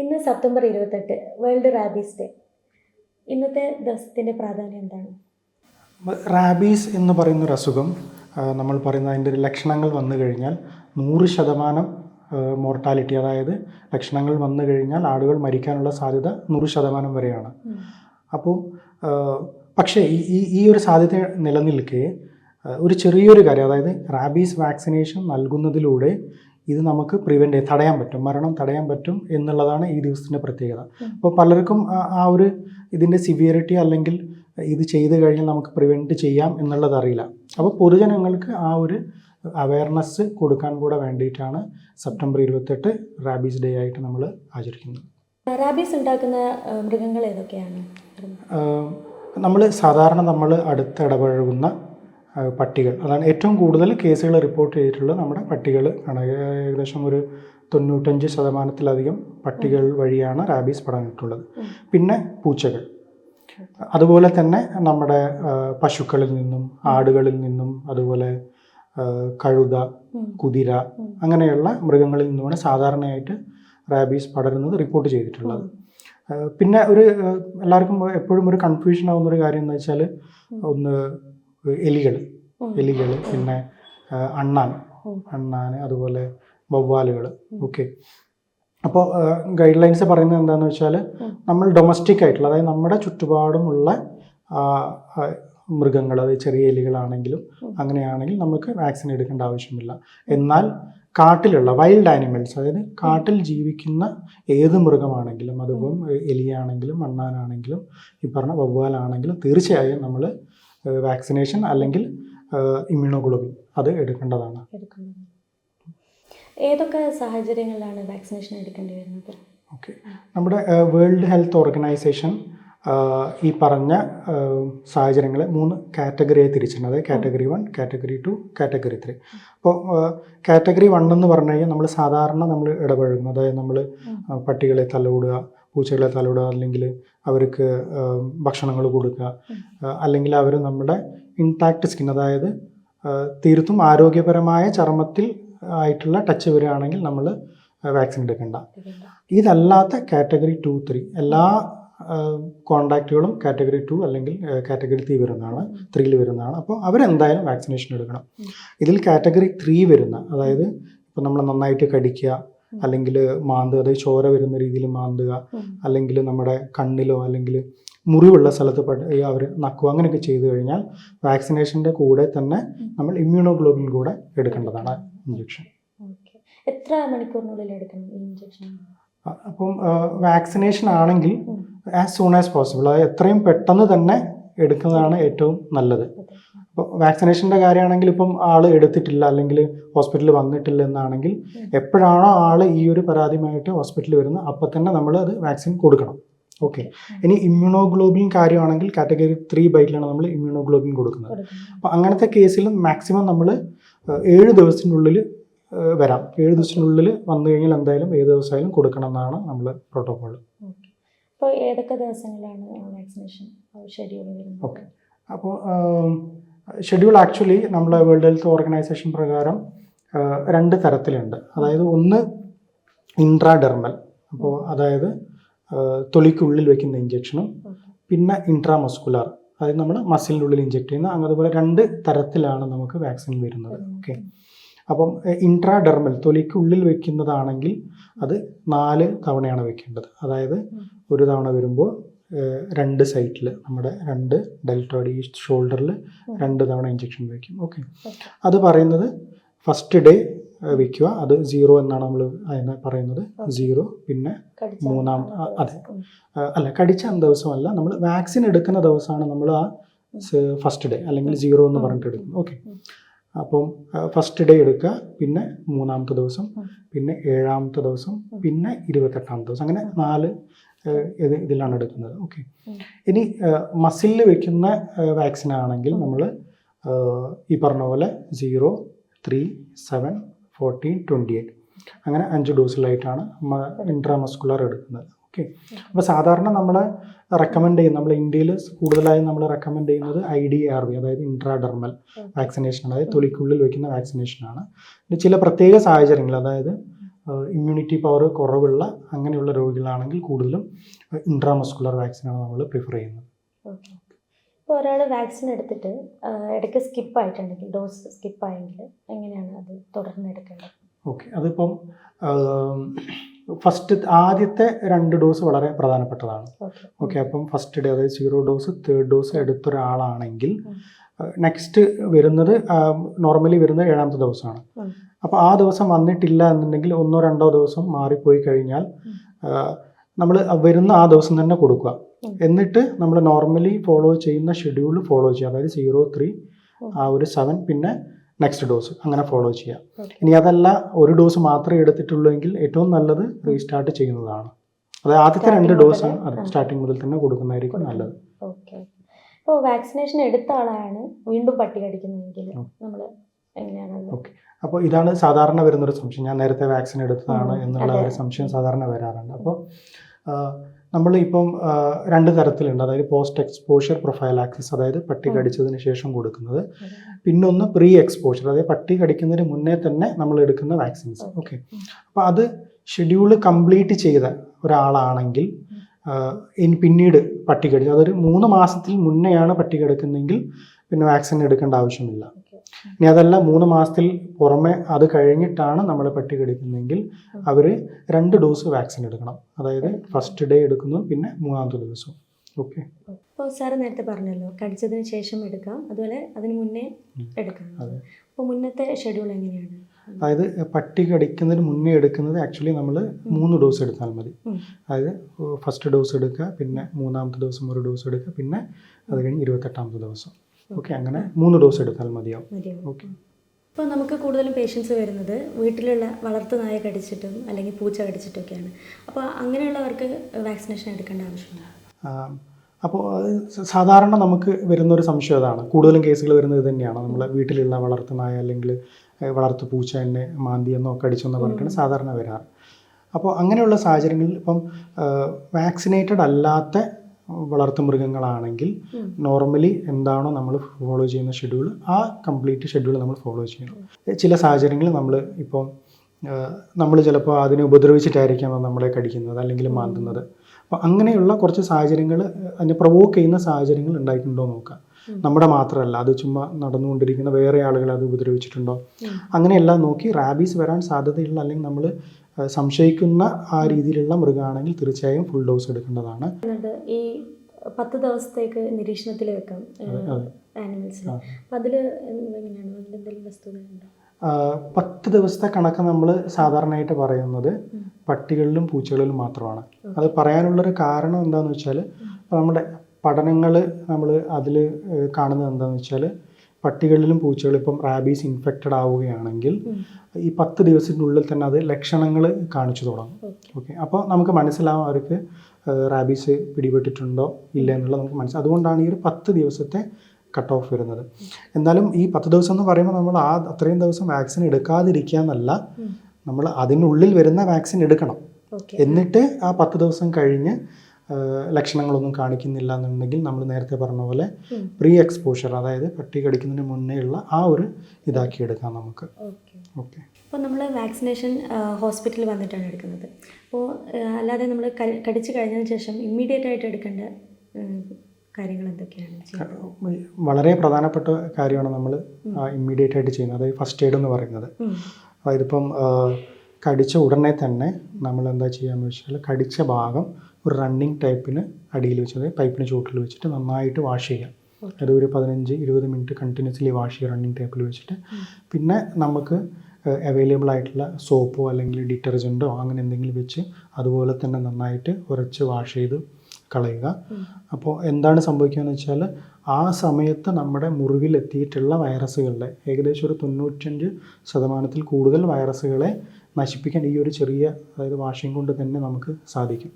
ഇന്ന് സെപ്റ്റംബർ ഇരുപത്തെട്ട് world rabies day. ഇന്നത്തെ ദിവസത്തിന്റെ പ്രാധാന്യം എന്താണ്? റാബീസ് എന്ന് പറയുന്ന ഒരു അസുഖം നമ്മൾ പറയുന്ന അതിന്റെ ഒരു ലക്ഷണങ്ങൾ വന്നു കഴിഞ്ഞാൽ നൂറ് ശതമാനം മോർട്ടാലിറ്റി അതായത് ലക്ഷണങ്ങൾ വന്നു കഴിഞ്ഞാൽ ആളുകൾ മരിക്കാനുള്ള സാധ്യത നൂറ് ശതമാനം വരെയാണ്. അപ്പോൾ പക്ഷേ ഈ ഈ ഒരു സാധ്യത നിലനിൽക്കെ ഒരു ചെറിയൊരു കാര്യം അതായത് റാബീസ് വാക്സിനേഷൻ നൽകുന്നതിലൂടെ ഇത് നമുക്ക് പ്രിവെന്റ് ചെയ്യാം തടയാൻ പറ്റും മരണം തടയാൻ പറ്റും എന്നുള്ളതാണ് ഈ ദിവസത്തിന്റെ പ്രത്യേകത. അപ്പോൾ പലർക്കും ആ- ഒരു ഇതിന്റെ സിവിയറിറ്റി അല്ലെങ്കിൽ ഇത് ചെയ്ത് കഴിഞ്ഞാൽ നമുക്ക് പ്രിവെന്റ് ചെയ്യാം എന്നുള്ളത് അറിയില്ല. അപ്പോൾ പൊതുജനങ്ങൾക്ക് ആ ഒരു അവയർനെസ് കൊടുക്കാൻ കൂടെ വേണ്ടിയിട്ടാണ് സെപ്റ്റംബർ ഇരുപത്തെട്ട് റാബീസ് ഡേ ആയിട്ട് നമ്മൾ ആചരിക്കുന്നത്. റാബീസ് ഉണ്ടാക്കുന്ന മൃഗങ്ങൾ ഏതൊക്കെയാണ്? നമ്മൾ സാധാരണ നമ്മൾ അടുത്ത് ഇടപഴകുന്ന പട്ടികൾ. അതാണ് ഏറ്റവും കൂടുതൽ കേസുകൾ റിപ്പോർട്ട് ചെയ്തിട്ടുള്ളത് നമ്മുടെ പട്ടികൾ. ആണ് ഏകദേശം ഒരു തൊണ്ണൂറ്റഞ്ച് ശതമാനത്തിലധികം പട്ടികൾ വഴിയാണ് റാബീസ് പടർന്നിട്ടുള്ളത്. പിന്നെ പൂച്ചകൾ. അതുപോലെ തന്നെ നമ്മുടെ പശുക്കളിൽ നിന്നും ആടുകളിൽ നിന്നും അതുപോലെ കഴുത കുതിര അങ്ങനെയുള്ള മൃഗങ്ങളിൽ നിന്നുമാണ് സാധാരണയായിട്ട് റാബീസ് പടരുന്നത് റിപ്പോർട്ട് ചെയ്തിട്ടുള്ളത്. പിന്നെ ഒരു എല്ലാവർക്കും എപ്പോഴും ഒരു കൺഫ്യൂഷൻ ആവുന്ന ഒരു കാര്യം എന്ന് വെച്ചാൽ ഒന്ന് എലികൾ. എലികൾ പിന്നെ അണ്ണാൻ. അണ്ണാൻ അതുപോലെ വവ്വാലുകൾ. ഓക്കെ. അപ്പോൾ ഗൈഡ് ലൈൻസ് പറയുന്നത് എന്താണെന്ന് വെച്ചാൽ നമ്മൾ ഡൊമസ്റ്റിക് ആയിട്ടുള്ള അതായത് നമ്മുടെ ചുറ്റുപാടുമുള്ള മൃഗങ്ങൾ അതായത് ചെറിയ എലികളാണെങ്കിലും അങ്ങനെയാണെങ്കിൽ നമുക്ക് വാക്സിൻ എടുക്കേണ്ട ആവശ്യമില്ല. എന്നാൽ കാട്ടിലുള്ള വൈൽഡ് ആനിമൽസ് അതായത് കാട്ടിൽ ജീവിക്കുന്ന ഏത് മൃഗമാണെങ്കിലും അതിപ്പം എലിയാണെങ്കിലും മണ്ണാനാണെങ്കിലും ഈ പറഞ്ഞ വവ്വാലാണെങ്കിലും തീർച്ചയായും നമ്മൾ വാക്സിനേഷൻ അല്ലെങ്കിൽ ഇമ്മ്യൂണോഗ്ലോബിൻ അത് എടുക്കേണ്ടതാണ്. ഏതൊക്കെ സാഹചര്യങ്ങളിലാണ് വാക്സിനേഷൻ എടുക്കേണ്ടി വരുന്നത്? ഓക്കെ. നമ്മുടെ വേൾഡ് ഹെൽത്ത് ഓർഗനൈസേഷൻ ഈ പറഞ്ഞ സാഹചര്യങ്ങളെ മൂന്ന് കാറ്റഗറിയായി തിരിച്ചിട്ടുണ്ട്. അതായത് category one category two category three. അപ്പോൾ കാറ്റഗറി വൺ എന്ന് പറഞ്ഞു കഴിഞ്ഞാൽ നമ്മൾ സാധാരണ നമ്മൾ ഇടപഴകുന്നു അതായത് നമ്മൾ പട്ടികളെ തലോടുക പൂച്ചകളെ തലോടുക അല്ലെങ്കിൽ അവർക്ക് ഭക്ഷണങ്ങൾ കൊടുക്കുക അല്ലെങ്കിൽ അവർ നമ്മുടെ ഇൻടാക്ട് സ്കിൻ അതായത് തീർത്തും ആരോഗ്യപരമായ ചർമ്മത്തിൽ ആയിട്ടുള്ള ടച്ച് വരികയാണെങ്കിൽ നമ്മൾ വാക്സിൻ എടുക്കേണ്ട. ഇതല്ലാത്ത കാറ്റഗറി ടു ത്രീ എല്ലാ കോണ്ടാക്റ്റുകളും കാറ്റഗറി ടു അല്ലെങ്കിൽ കാറ്റഗറി ത്രീ വരുന്നതാണ് ത്രീയിൽ വരുന്നതാണ്. അപ്പോൾ അവരെന്തായാലും വാക്സിനേഷൻ എടുക്കണം. ഇതിൽ കാറ്റഗറി ത്രീ വരുന്ന അതായത് ഇപ്പോൾ നമ്മൾ നന്നായിട്ട് കടിക്കുക അല്ലെങ്കിൽ മാന്തുക അതായത് ചോര വരുന്ന രീതിയിൽ മാന്തുക അല്ലെങ്കിൽ നമ്മുടെ കണ്ണിലോ അല്ലെങ്കിൽ മുറിവുള്ള സ്ഥലത്ത് അവർ നക്കുക അങ്ങനെയൊക്കെ ചെയ്തു കഴിഞ്ഞാൽ വാക്സിനേഷന്റെ കൂടെ തന്നെ നമ്മൾ ഇമ്മ്യൂണോഗ്ലോബിൻ കൂടെ എടുക്കേണ്ടതാണ് ഇഞ്ചക്ഷൻ എത്ര മണിക്കൂറിനുള്ളിൽ എടുക്കണം ഇഞ്ചക്ഷൻ അപ്പം വാക്സിനേഷൻ ആണെങ്കിൽ ആസ് സൂൺ ആസ് പോസിബിൾ അത് എത്രയും പെട്ടെന്ന് തന്നെ എടുക്കുന്നതാണ് ഏറ്റവും നല്ലത്. അപ്പോൾ വാക്സിനേഷന്റെ കാര്യമാണെങ്കിൽ ഇപ്പം ആൾ എടുത്തിട്ടില്ല അല്ലെങ്കിൽ ഹോസ്പിറ്റലിൽ വന്നിട്ടില്ല എന്നാണെങ്കിൽ എപ്പോഴാണോ ആൾ ഈ ഒരു പരാതിയുമായിട്ട് ഹോസ്പിറ്റലിൽ വരുന്നത് അപ്പം തന്നെ നമ്മൾ അത് വാക്സിൻ കൊടുക്കണം. ഓക്കെ. ഇനി ഇമ്മ്യൂണോഗ്ലോബിൻ കാര്യമാണെങ്കിൽ കാറ്റഗറി ത്രീ ബൈറ്റിലാണ് നമ്മൾ ഇമ്മ്യൂണോഗ്ലോബിൻ കൊടുക്കുന്നത്. അപ്പോൾ അങ്ങനത്തെ കേസിൽ മാക്സിമം നമ്മൾ ഏഴ് ദിവസത്തിനുള്ളിൽ വരാം. ഏഴ് ദിവസത്തിനുള്ളിൽ വന്നു കഴിഞ്ഞാൽ എന്തായാലും ഏത് ദിവസമായാലും കൊടുക്കണം എന്നാണ് നമ്മൾ പ്രോട്ടോകോൾ അപ്പോൾ ഏതൊക്കെ ദിവസങ്ങളിലാണ് വാക്സിനേഷൻ ഷെഡ്യൂൾ ഓക്കെ അപ്പോൾ ഷെഡ്യൂൾ ആക്ച്വലി നമ്മൾ വേൾഡ് ഹെൽത്ത് ഓർഗനൈസേഷൻ പ്രകാരം രണ്ട് തരത്തിലുണ്ട്. അതായത് ഒന്ന് ഇൻട്രാഡെർമൽ അപ്പോൾ അതായത് തൊലിക്കുള്ളിൽ വെക്കുന്ന ഇഞ്ചക്ഷനും പിന്നെ ഇൻട്രാമസ്കുലാർ അതായത് നമ്മൾ മസിലിന്റെ ഉള്ളിൽ ഇഞ്ചെക്ട് ചെയ്യുന്ന അങ്ങനെ അതുപോലെ രണ്ട് തരത്തിലാണ് നമുക്ക് വാക്സിൻ വരുന്നത്. ഓക്കെ അപ്പം ഇൻട്രാഡെർമൽ തൊലിക്കുള്ളിൽ വെക്കുന്നതാണെങ്കിൽ അത് നാല് തവണയാണ് വെക്കേണ്ടത്. അതായത് ഒരു തവണ വരുമ്പോൾ രണ്ട് സൈറ്റിൽ നമ്മുടെ രണ്ട് ഡെൽട്രോഡി ഷോൾഡറിൽ രണ്ട് തവണ ഇഞ്ചക്ഷൻ വയ്ക്കും ഓക്കെ. അത് പറയുന്നത് ഫസ്റ്റ് ഡേ വയ്ക്കുക അത് സീറോ എന്നാണ് നമ്മൾ അതിനെ പറയുന്നത്. സീറോ പിന്നെ മൂന്നാം അതെ. അല്ല കടിച്ച ദിവസമല്ല. നമ്മൾ വാക്സിൻ എടുക്കുന്ന ദിവസമാണ് നമ്മൾ ആ ഫസ്റ്റ് ഡേ അല്ലെങ്കിൽ സീറോ എന്ന് പറഞ്ഞിട്ട് എടുക്കുന്നത്. ഓക്കെ. അപ്പം ഫസ്റ്റ് ഡേ എടുക്കുക പിന്നെ മൂന്നാമത്തെ ദിവസം പിന്നെ ഏഴാമത്തെ ദിവസം പിന്നെ ഇരുപത്തെട്ടാമത്തെ ദിവസം. അങ്ങനെ നാല് ഇത് ഇതിലാണ് എടുക്കുന്നത്. ഓക്കെ ഇനി മസിലിൽ വെക്കുന്ന വാക്സിൻ ആണെങ്കിൽ നമ്മൾ ഈ പറഞ്ഞ പോലെ zero three seven fourteen twenty eight അങ്ങനെ അഞ്ച് ഡോസിലായിട്ടാണ് ഇൻട്രാമസ്കുലർ എടുക്കുന്നത്. ഓക്കെ അപ്പോൾ സാധാരണ നമ്മൾ റെക്കമെൻഡ് ചെയ്യുന്ന നമ്മൾ ഇന്ത്യയിൽ കൂടുതലായും നമ്മൾ റെക്കമെൻഡ് ചെയ്യുന്നത് ഐ ഡി ആർ വി അതായത് ഇൻട്രാഡെർമൽ വാക്സിനേഷൻ അതായത് തൊലിക്കുള്ളിൽ വയ്ക്കുന്ന വാക്സിനേഷനാണ് ചില പ്രത്യേക സാഹചര്യങ്ങൾ അതായത് ഇമ്മ്യൂണിറ്റി പവർ കുറവുള്ള അങ്ങനെയുള്ള രോഗികളാണെങ്കിൽ കൂടുതലും ഇൻട്രാമസ്കുലർ വാക്സിനാണ് നമ്മൾ പ്രിഫർ ചെയ്യുന്നത്. ഇപ്പോൾ ഒരാൾ വാക്സിൻ എടുത്തിട്ട് ഇടയ്ക്ക് സ്കിപ്പ് ആയിട്ടുണ്ടെങ്കിൽ ഡോസ് സ്കിപ്പ് ആയെങ്കിൽ എങ്ങനെയാണ് അത് തുടർന്ന് എടുക്കേണ്ടത്? ഓക്കെ അതിപ്പം ഫസ്റ്റ് ആദ്യത്തെ രണ്ട് ഡോസ് വളരെ പ്രധാനപ്പെട്ടതാണ്. ഓക്കെ അപ്പം ഫസ്റ്റ് ഡേ അതായത് സീറോ ഡോസ് തേർഡ് ഡോസ് എടുത്ത ഒരാളാണെങ്കിൽ നെക്സ്റ്റ് വരുന്നത് നോർമലി വരുന്നത് ഏഴാമത്തെ ദിവസമാണ്. അപ്പൊ അപ്പോൾ ആ ദിവസം വന്നിട്ടില്ല എന്നുണ്ടെങ്കിൽ ഒന്നോ രണ്ടോ ദിവസം മാറിപ്പോയി കഴിഞ്ഞാൽ നമ്മൾ വരുന്ന ആ ദിവസം തന്നെ കൊടുക്കുക. എന്നിട്ട് നമ്മൾ നോർമലി ഫോളോ ചെയ്യുന്ന ഷെഡ്യൂൾ ഫോളോ ചെയ്യുക. അതായത് സീറോ ത്രീ ആ ഒരു സെവൻ പിന്നെ നെക്സ്റ്റ് ഡോസ് അങ്ങനെ ഫോളോ ചെയ്യാം. ഇനി അതല്ല ഒരു ഡോസ് മാത്രമേ എടുത്തിട്ടുള്ളൂ എങ്കിൽ ഏറ്റവും നല്ലത് റീസ്റ്റാർട്ട് ചെയ്യുന്നതാണ്. അത് ആദ്യത്തെ രണ്ട് ഡോസ്. സ്റ്റാർട്ടിങ് മുതൽ തന്നെ കൊടുക്കുന്നതായിരിക്കും നല്ലത്. ഓക്കെ ഇപ്പോൾ വാക്സിനേഷൻ എടുത്ത ആളാണ് വീണ്ടും പട്ടി കടിക്കുന്നതെങ്കിൽ നമ്മൾ എങ്ങനെയാണ് ഓക്കെ അപ്പോൾ ഇതാണ് സാധാരണ വരുന്നൊരു സംശയം. ഞാൻ നേരത്തെ വാക്സിൻ എടുത്തതാണ് എന്നുള്ള ഒരു സംശയം സാധാരണ വരാറുണ്ട്. അപ്പോൾ നമ്മൾ ഇപ്പം രണ്ട് തരത്തിലുണ്ട്. അതായത് പോസ്റ്റ് എക്സ്പോഷ്യർ പ്രൊഫൈൽ ആക്സിസ് അതായത് പട്ടി. കടിച്ചതിന് ശേഷം കൊടുക്കുന്നത്. പിന്നൊന്ന് പ്രീ എക്സ്പോഷ്യർ അതായത് പട്ടി കടിക്കുന്നതിന് മുന്നേ തന്നെ നമ്മൾ എടുക്കുന്ന വാക്സിൻസ്. ഓക്കെ. അപ്പോൾ അത് ഷെഡ്യൂൾ കംപ്ലീറ്റ് ചെയ്ത ഒരാളാണെങ്കിൽ പിന്നീട് പട്ടി കടിച്ചു അതൊരു മൂന്ന് മാസത്തിൽ മുന്നെയാണ് പട്ടി കിടക്കുന്നതെങ്കിൽ പിന്നെ വാക്സിൻ എടുക്കേണ്ട ആവശ്യമില്ല. ഇനി അതല്ല മൂന്ന് മാസത്തിൽ പുറമെ അത് കഴിഞ്ഞിട്ടാണ് നമ്മൾ പട്ടി കടിക്കുന്നതെങ്കിൽ. അവർ രണ്ട് ഡോസ് വാക്സിൻ എടുക്കണം അതായത് ഫസ്റ്റ് ഡേ എടുക്കുന്നു പിന്നെ മൂന്നാമത്തെ ദിവസവും ഓക്കെ അപ്പോൾ സാറ് നേരത്തെ പറഞ്ഞല്ലോ കടിച്ചതിന് ശേഷം എടുക്കാം അതുപോലെ അതിന് മുന്നേ. എടുക്കാം. അപ്പോൾ മുന്നത്തെ ഷെഡ്യൂൾ എങ്ങനെയാണ് അതായത് പട്ടി കടിക്കുന്നതിന് മുന്നേ എടുക്കുന്നത് ആക്ച്വലി നമ്മൾ മൂന്ന് ഡോസ് എടുത്താൽ മതി. അതായത് ഫസ്റ്റ് ഡോസ് എടുക്കുക പിന്നെ മൂന്നാമത്തെ ദിവസം ഒരു ഡോസ് എടുക്കുക പിന്നെ അത് കഴിഞ്ഞ് ഇരുപത്തെട്ടാമത്തെ ദിവസം ഓക്കെ അങ്ങനെ മൂന്ന് ഡോസ് എടുത്താൽ മതിയാവും. ഓക്കെ ഇപ്പോൾ നമുക്ക് കൂടുതലും പേഷ്യൻസ് വരുന്നത് വീട്ടിലുള്ള വളർത്തു നായ കടിച്ചിട്ടും അല്ലെങ്കിൽ പൂച്ച കടിച്ചിട്ടൊക്കെയാണ്. അപ്പോൾ അങ്ങനെയുള്ളവർക്ക് വാക്സിനേഷൻ എടുക്കേണ്ട ആവശ്യമില്ല. അപ്പോൾ സാധാരണ നമുക്ക് വരുന്ന ഒരു സംശയം അതാണ്. കൂടുതലും കേസുകൾ വരുന്നത് തന്നെയാണ് നമ്മൾ വീട്ടിലുള്ള വളർത്തുനായ അല്ലെങ്കിൽ വളർത്തു പൂച്ച എന്നെ മാന്തിയെന്നോ കടിച്ചെന്നോ പറഞ്ഞിട്ടാണ് സാധാരണ വരാറ്. അപ്പോൾ അങ്ങനെയുള്ള സാഹചര്യങ്ങളിൽ ഇപ്പം വാക്സിനേറ്റഡ് അല്ലാത്ത വളർത്തു മൃഗങ്ങളാണെങ്കിൽ ഉം. നോർമലി എന്താണോ നമ്മൾ ഫോളോ ചെയ്യുന്ന ഷെഡ്യൂൾ ആ കംപ്ലീറ്റ് ഷെഡ്യൂൾ നമ്മൾ ഫോളോ ചെയ്യണം. ചില സാഹചര്യങ്ങളിൽ നമ്മൾ ഇപ്പോൾ നമ്മൾ ചിലപ്പോൾ അതിനെ ഉപദ്രവിച്ചിട്ടായിരിക്കാം നമ്മളെ കടിക്കുന്നത് അല്ലെങ്കിൽ മാന്തുന്നത്. അപ്പോൾ അങ്ങനെയുള്ള കുറച്ച് സാഹചര്യങ്ങൾ അതിനെ പ്രൊവോക്ക് ചെയ്യുന്ന സാഹചര്യങ്ങൾ ഉണ്ടായിട്ടുണ്ടോ നോക്കുക നോക്കാം. നമ്മുടെ മാത്രമല്ല അത് ചുമ്മാ നടന്നുകൊണ്ടിരിക്കുന്ന വേറെ ആളുകളെ അത് ഉപദ്രവിച്ചിട്ടുണ്ടോ. അങ്ങനെയെല്ലാം നോക്കി റാബീസ് വരാൻ സാധ്യതയുള്ള അല്ലെങ്കിൽ നമ്മൾ സംശയിക്കുന്ന ആ രീതിയിലുള്ള മൃഗമാണെങ്കിൽ തീർച്ചയായും ഫുൾ ഡോസ് എടുക്കേണ്ടതാണ്. ഈ പത്ത് ദിവസത്തേക്ക് നിരീക്ഷണത്തിൽ വെക്കാം. ആനിമൽസിന്. അപ്പം അതിൽ എങ്ങനെയാണ് ആ, പത്ത് ദിവസത്തെ കണക്ക് നമ്മൾ സാധാരണയായിട്ട് പറയുന്നത് പട്ടികളിലും പൂച്ചകളിലും മാത്രമാണ്. അത് പറയാനുള്ളൊരു കാരണം എന്താണെന്ന് വെച്ചാൽ നമ്മുടെ പഠനങ്ങൾ നമ്മൾ അതിൽ കാണുന്നത് എന്താണെന്ന് വെച്ചാൽ പട്ടികളിലും പൂച്ചകളിലും ഇപ്പം റാബീസ് ഇൻഫെക്റ്റഡ് ആവുകയാണെങ്കിൽ ഈ പത്ത് ദിവസത്തിനുള്ളിൽ തന്നെ അത് ലക്ഷണങ്ങൾ കാണിച്ചു തുടങ്ങും. ഓക്കെ. അപ്പോൾ നമുക്ക് മനസ്സിലാവും അവർക്ക് റാബീസ് പിടിപെട്ടിട്ടുണ്ടോ ഇല്ല എന്നുള്ളത് നമുക്ക് മനസ്സിലാവും അതുകൊണ്ടാണ് ഈ ഒരു പത്ത് ദിവസത്തെ കട്ട് ഓഫ് വരുന്നത്. എന്നാലും ഈ പത്ത് ദിവസം എന്ന് പറയുമ്പോൾ നമ്മൾ ആ അത്രയും ദിവസം വാക്സിൻ എടുക്കാതിരിക്കുക എന്നല്ല നമ്മൾ അതിനുള്ളിൽ വരുന്ന വാക്സിൻ എടുക്കണം. എന്നിട്ട് ആ പത്ത് ദിവസം കഴിഞ്ഞ് ലക്ഷണങ്ങളൊന്നും കാണിക്കുന്നില്ല എന്നുണ്ടെങ്കിൽ നമ്മൾ നേരത്തെ പറഞ്ഞ പോലെ പ്രീ എക്സ്പോഷർ അതായത് പട്ടി കടിക്കുന്നതിന് മുന്നേ ഉള്ള ആ ഒരു ഇതാക്കി എടുക്കാം നമുക്ക്. ഓക്കെ. അപ്പോൾ നമ്മൾ വാക്സിനേഷൻ ഹോസ്പിറ്റലിൽ വന്നിട്ടാണ് എടുക്കുന്നത്. അപ്പോൾ അല്ലാതെ നമ്മൾ കടിച്ചു കഴിഞ്ഞതിന് ശേഷം ഇമ്മീഡിയറ്റ് ആയിട്ട് എടുക്കേണ്ട കാര്യങ്ങൾ എന്തൊക്കെയാണ്? വളരെ പ്രധാനപ്പെട്ട കാര്യമാണ് നമ്മൾ ഇമ്മീഡിയറ്റ് ആയിട്ട് ചെയ്യുന്നത്. അതായത് ഫസ്റ്റ് എയ്ഡ് എന്ന് പറയുന്നത്. അതായത് ഇപ്പം കടിച്ച ഉടനെ തന്നെ നമ്മൾ എന്താ ചെയ്യാന്ന് വെച്ചാൽ കടിച്ച ഭാഗം ഒരു റണ്ണിങ് ടൈപ്പിന് അടിയിൽ വെച്ചത് പൈപ്പിന് ചുവട്ടിൽ വെച്ചിട്ട് നന്നായിട്ട് വാഷ് ചെയ്യുക. അത് ഒരു പതിനഞ്ച് ഇരുപത് മിനിറ്റ് കണ്ടിന്യൂസ്ലി വാഷ് ചെയ്യുക റണ്ണിങ് ടൈപ്പിൽ വെച്ചിട്ട്. പിന്നെ നമുക്ക് അവൈലബിൾ ആയിട്ടുള്ള സോപ്പോ അല്ലെങ്കിൽ ഡിറ്റർജന്റോ അങ്ങനെ എന്തെങ്കിലും വെച്ച് അതുപോലെ തന്നെ നന്നായിട്ട് ഉരച്ച് വാഷ് ചെയ്ത് കളയുക. അപ്പോൾ എന്താണ് സംഭവിക്കുക എന്ന് വെച്ചാൽ ആ സമയത്ത് നമ്മുടെ മുറിവിൽ എത്തിയിട്ടുള്ള വൈറസുകളുടെ ഏകദേശം ഒരു തൊണ്ണൂറ്റഞ്ച് ശതമാനത്തിൽ കൂടുതൽ വൈറസുകളെ നശിപ്പിക്കാൻ ഈ ഒരു ചെറിയ അതായത് വാഷിംഗ് കൊണ്ട് തന്നെ നമുക്ക് സാധിക്കും.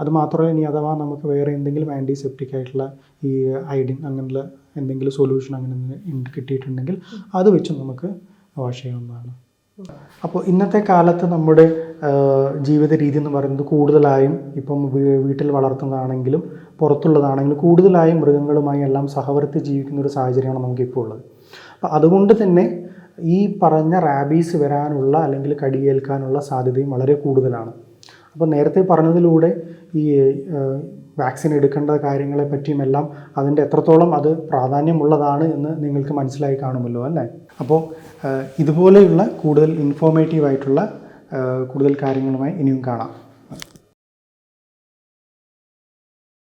അത് മാത്രമല്ല ഇനി അഥവാ നമുക്ക് വേറെ എന്തെങ്കിലും ആന്റിസെപ്റ്റിക് ആയിട്ടുള്ള ഈ ഐഡിൻ അങ്ങനെയുള്ള എന്തെങ്കിലും സൊല്യൂഷൻ അങ്ങനെ കിട്ടിയിട്ടുണ്ടെങ്കിൽ അത് വെച്ച് നമുക്ക് വാഷ് ചെയ്യാവുന്നതാണ്. അപ്പോൾ ഇന്നത്തെ കാലത്ത് നമ്മുടെ ജീവിത രീതി എന്ന് പറയുന്നത് കൂടുതലായും ഇപ്പം വീട്ടിൽ വളർത്തുന്നതാണെങ്കിലും പുറത്തുള്ളതാണെങ്കിലും കൂടുതലായും മൃഗങ്ങളുമായി എല്ലാം സഹവർത്തി ജീവിക്കുന്ന ഒരു സാഹചര്യമാണ് നമുക്കിപ്പോൾ ഉള്ളത്. അപ്പോൾ അതുകൊണ്ട് തന്നെ ഈ പറഞ്ഞ റാബീസ് വരാനുള്ള അല്ലെങ്കിൽ കടിയേൽക്കാനുള്ള സാധ്യതയും വളരെ കൂടുതലാണ്. അപ്പോൾ നേരത്തെ പറഞ്ഞതിലൂടെ ഈ വാക്സിൻ എടുക്കേണ്ട കാര്യങ്ങളെ പറ്റിയുമെല്ലാം അതിന്റെ എത്രത്തോളം അത് പ്രാധാന്യമുള്ളതാണ് എന്ന് നിങ്ങൾക്ക് മനസ്സിലായി കാണുമല്ലോ അല്ലേ? അപ്പോൾ ഇതുപോലെയുള്ള കൂടുതൽ ഇൻഫോർമേറ്റീവ് ആയിട്ടുള്ള കൂടുതൽ കാര്യങ്ങളുമായി ഇനിയും കാണാം.